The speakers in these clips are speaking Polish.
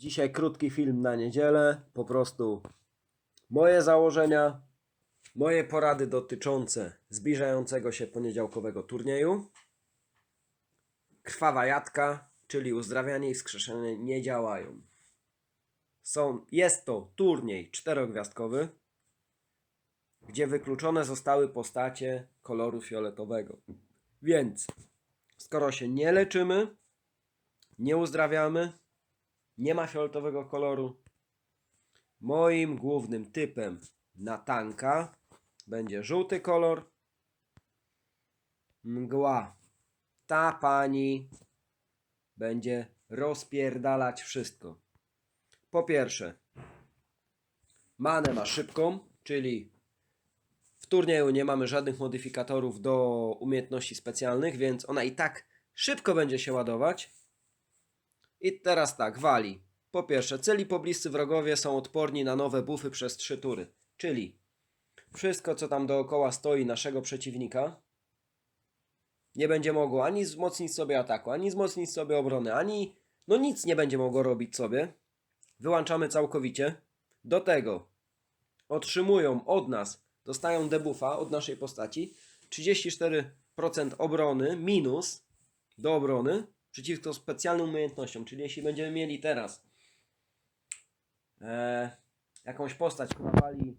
Dzisiaj krótki film na niedzielę. Po prostu moje założenia, moje porady dotyczące zbliżającego się poniedziałkowego turnieju. Krwawa jadka, czyli uzdrawianie i wskrzeszenie nie działają. Są, jest to turniej czterogwiazdkowy, gdzie wykluczone zostały postacie koloru fioletowego. Więc skoro się nie leczymy, nie uzdrawiamy, nie ma fioletowego koloru, moim głównym typem na tanka będzie żółty kolor. Mgła. Ta pani będzie rozpierdalać wszystko. Po pierwsze, manę ma szybką, czyli w turnieju nie mamy żadnych modyfikatorów do umiejętności specjalnych, więc ona i tak szybko będzie się ładować. I teraz tak, wali. Po pierwsze, celi pobliscy wrogowie są odporni na nowe buffy przez trzy tury. Czyli wszystko, co tam dookoła stoi naszego przeciwnika, nie będzie mogło ani wzmocnić sobie ataku, ani wzmocnić sobie obrony, ani no nic nie będzie mogło robić sobie. Wyłączamy całkowicie. Do tego otrzymują od nas, dostają debuffa od naszej postaci 34% obrony minus do obrony przeciwko specjalnym umiejętnościom. Czyli jeśli będziemy mieli teraz e, jakąś postać, która wali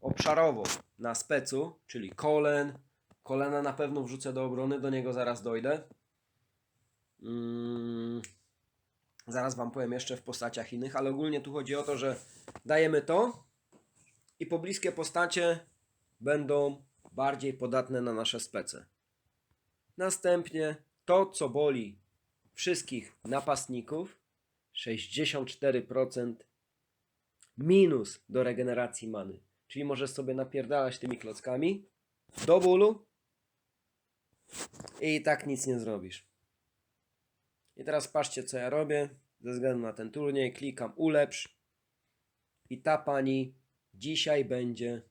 obszarowo na specu, czyli kolen, kolena na pewno wrzucę do obrony, do niego zaraz dojdę. Mm, zaraz Wam powiem jeszcze w postaciach innych, ale ogólnie tu chodzi o to, że dajemy to i pobliskie postacie będą bardziej podatne na nasze spece. Następnie to, co boli wszystkich napastników, 64% minus do regeneracji many. Czyli możesz sobie napierdalać tymi klockami do bólu i tak nic nie zrobisz. I teraz patrzcie, co ja robię. Ze względu na ten turniej klikam ulepsz i ta pani dzisiaj będzie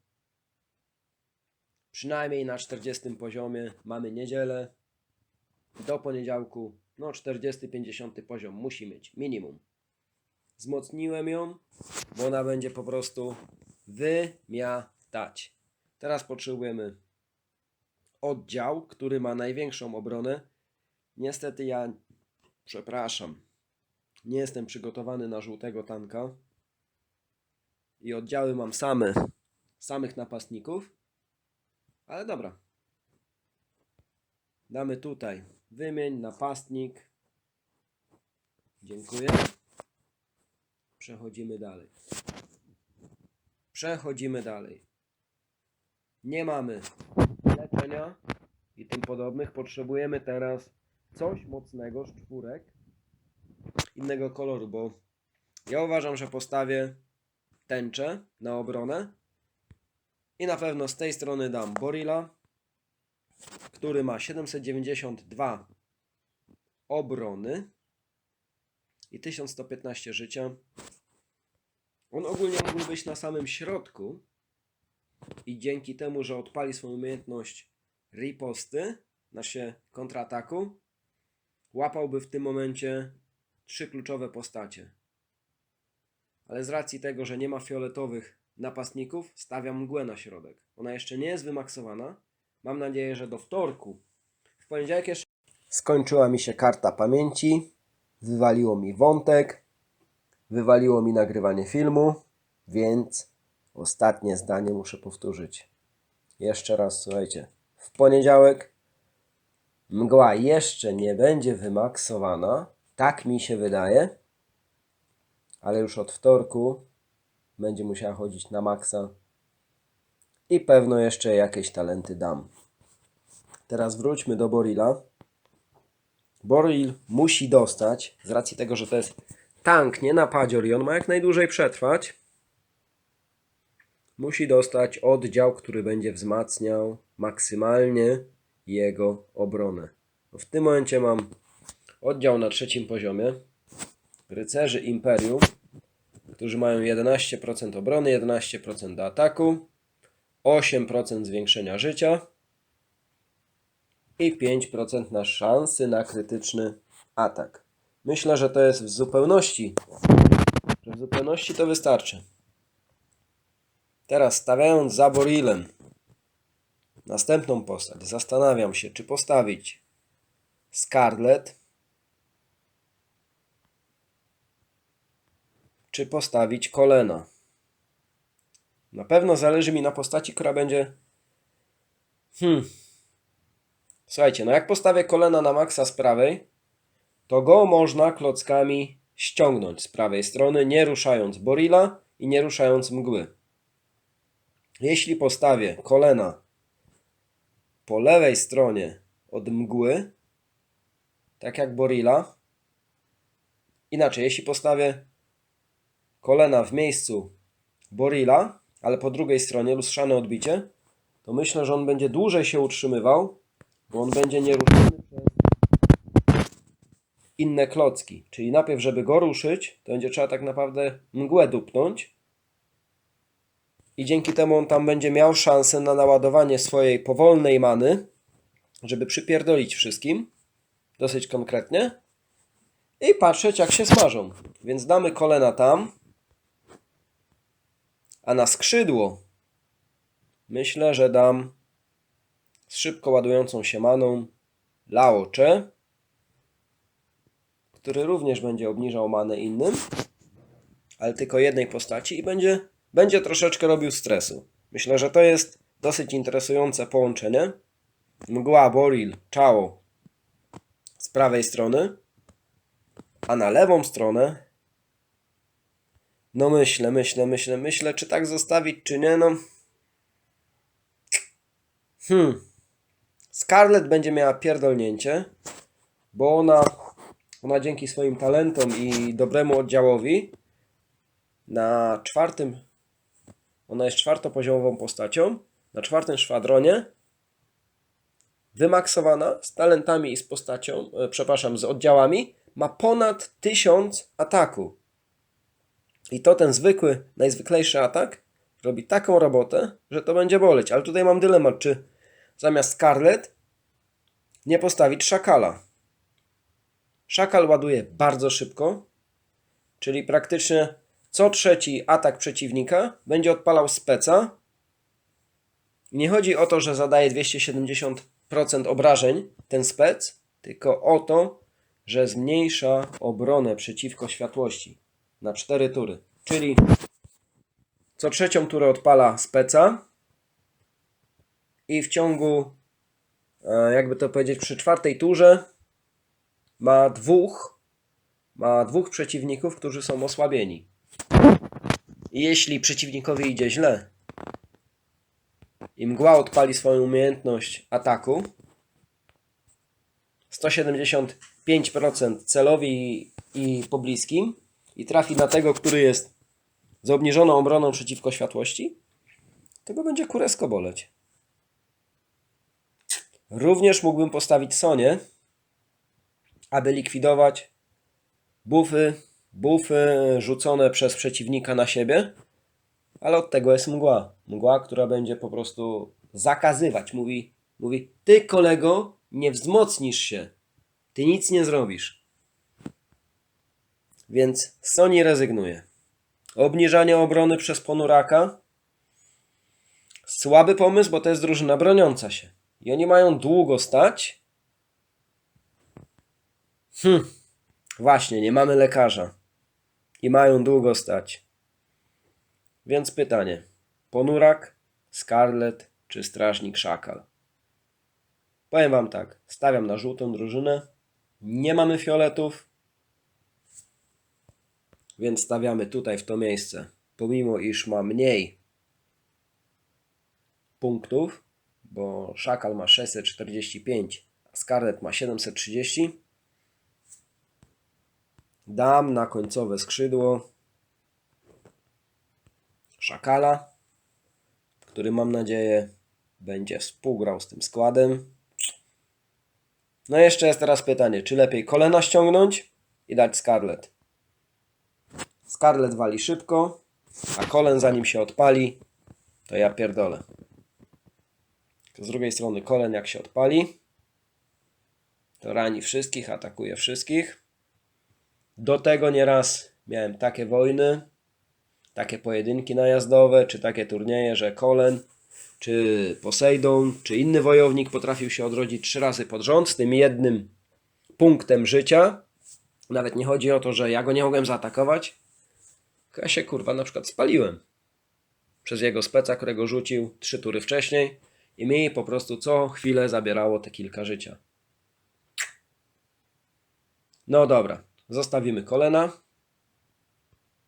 przynajmniej na 40 poziomie. Mamy niedzielę. Do poniedziałku, no 40-50 poziom musi mieć minimum. Wzmocniłem ją, bo ona będzie po prostu wymiatać. Teraz potrzebujemy oddział, który ma największą obronę. Niestety ja, przepraszam, nie jestem przygotowany na żółtego tanka. I oddziały mam same, samych napastników. Ale dobra. Damy tutaj wymień, napastnik. Dziękuję. Przechodzimy dalej. Przechodzimy dalej. Nie mamy leczenia i tym podobnych. Potrzebujemy teraz coś mocnego z czwórek innego koloru, bo ja uważam, że postawię tęczę na obronę i na pewno z tej strony dam Borilla, który ma 792 obrony i 1115 życia. On ogólnie mógł być na samym środku i dzięki temu, że odpali swoją umiejętność riposty, nasze kontrataku, łapałby w tym momencie trzy kluczowe postacie. Ale z racji tego, że nie ma fioletowych napastników, stawiam mgłę na środek. Ona jeszcze nie jest wymaksowana. Mam nadzieję, że do wtorku. W poniedziałek jeszcze. Skończyła mi się karta pamięci. Wywaliło mi wątek. Wywaliło mi nagrywanie filmu. Więc ostatnie zdanie muszę powtórzyć. Jeszcze raz, słuchajcie. W poniedziałek mgła jeszcze nie będzie wymaksowana. Tak mi się wydaje. Ale już od wtorku będzie musiała chodzić na maksa. I pewno jeszcze jakieś talenty dam. Teraz wróćmy do Borilla. Boril musi dostać, z racji tego, że to jest tank, nie napadzior i on ma jak najdłużej przetrwać, musi dostać oddział, który będzie wzmacniał maksymalnie jego obronę. No w tym momencie mam oddział na trzecim poziomie. Rycerzy Imperium, którzy mają 11% obrony, 11% do ataku, 8% zwiększenia życia i 5% na szansy na krytyczny atak. Myślę, że to jest w zupełności W zupełności to wystarczy. Teraz stawiając za Borilem następną postać, zastanawiam się, czy postawić Scarlet, czy postawić Kolena. Na pewno zależy mi na postaci, która będzie. Hmm. Słuchajcie, no jak postawię kolena na maksa z prawej, to go można klockami ściągnąć z prawej strony, nie ruszając Borila i nie ruszając mgły. Jeśli postawię kolena po lewej stronie od mgły, tak jak Borila, inaczej, jeśli postawię kolena w miejscu Borila, ale po drugiej stronie lustrzane odbicie, to myślę, że on będzie dłużej się utrzymywał, bo on będzie nieruszony przez inne klocki. Czyli najpierw, żeby go ruszyć, to będzie trzeba tak naprawdę mgłę dupnąć i dzięki temu on tam będzie miał szansę na naładowanie swojej powolnej many, żeby przypierdolić wszystkim, dosyć konkretnie, i patrzeć jak się smażą. Więc damy kolena tam, a na skrzydło myślę, że dam z szybko ładującą się maną Laocze, który również będzie obniżał manę innym, ale tylko jednej postaci i będzie, będzie troszeczkę robił stresu. Myślę, że to jest dosyć interesujące połączenie. Mgła, Boril, Chao z prawej strony, a na lewą stronę no myślę, myślę, myślę, myślę, czy tak zostawić, czy nie, no. Hmm. Scarlett będzie miała pierdolnięcie, bo ona, ona dzięki swoim talentom i dobremu oddziałowi na czwartym, ona jest czwartopoziomową postacią, na czwartym szwadronie wymaksowana z talentami i z postacią, e, przepraszam, z oddziałami, ma ponad 1000 ataku. I to ten zwykły, najzwyklejszy atak robi taką robotę, że to będzie boleć. Ale tutaj mam dylemat, czy zamiast Scarlet nie postawić Szakala. Szakal ładuje bardzo szybko, czyli praktycznie co trzeci atak przeciwnika będzie odpalał speca. Nie chodzi o to, że zadaje 270% obrażeń ten spec, tylko o to, że zmniejsza obronę przeciwko światłości na 4 tury. Czyli co trzecią turę odpala speca i w ciągu, e, jakby to powiedzieć, przy czwartej turze ma dwóch, ma dwóch przeciwników, którzy są osłabieni. Jeśli przeciwnikowi idzie źle i mgła odpali swoją umiejętność ataku, 175% celowi i pobliskim, i trafi na tego, który jest z obniżoną obroną przeciwko światłości, tego będzie kuresko boleć. Również mógłbym postawić Sonię, aby likwidować bufy, bufy rzucone przez przeciwnika na siebie, ale od tego jest mgła. Mgła, która będzie po prostu zakazywać. Mówi, mówi ty kolego, nie wzmocnisz się. Ty nic nie zrobisz. Więc Sony rezygnuje. Obniżanie obrony przez ponuraka. Słaby pomysł, bo to jest drużyna broniąca się. I oni mają długo stać. Hm. Właśnie, nie mamy lekarza. I mają długo stać. Więc pytanie. Ponurak, Scarlet czy Strażnik Szakal? Powiem wam tak. Stawiam na żółtą drużynę. Nie mamy fioletów. Więc stawiamy tutaj w to miejsce. Pomimo iż ma mniej punktów, bo Szakal ma 645, a Scarlet ma 730, dam na końcowe skrzydło Szakala, który mam nadzieję będzie współgrał z tym składem. No jeszcze jest teraz pytanie, czy lepiej kolena ściągnąć i dać Scarlet? Scarlet wali szybko, a Kolen zanim się odpali, to ja pierdolę. Z drugiej strony Kolen jak się odpali, to rani wszystkich, atakuje wszystkich. Do tego nieraz miałem takie wojny, takie pojedynki najazdowe, czy takie turnieje, że Kolen, czy Poseidon, czy inny wojownik potrafił się odrodzić trzy razy pod rząd z tym jednym punktem życia. Nawet nie chodzi o to, że ja go nie mogłem zaatakować. Ja się kurwa na przykład spaliłem przez jego speca, którego rzucił trzy tury wcześniej i mi po prostu co chwilę zabierało te kilka życia. No dobra, zostawimy kolena.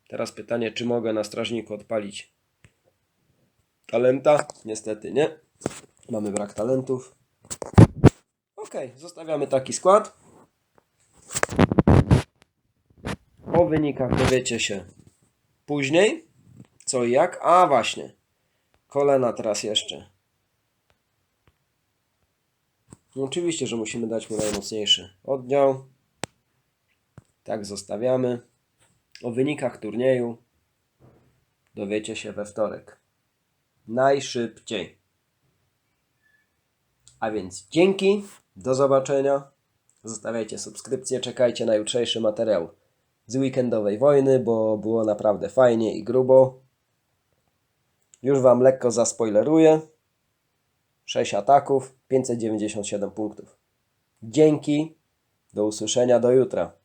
Teraz pytanie, czy mogę na strażniku odpalić talenta? Niestety nie. Mamy brak talentów. Ok, zostawiamy taki skład. O wynikach dowiecie się później. Co i jak? A właśnie. Kolena teraz jeszcze. No oczywiście, że musimy dać mu najmocniejszy oddział. Tak zostawiamy. O wynikach turnieju dowiecie się we wtorek. Najszybciej. A więc dzięki, do zobaczenia. Zostawiajcie subskrypcję, czekajcie na jutrzejszy materiał z weekendowej wojny, bo było naprawdę fajnie i grubo. Już Wam lekko zaspoileruję. 6 ataków, 597 punktów. Dzięki, do usłyszenia do jutra.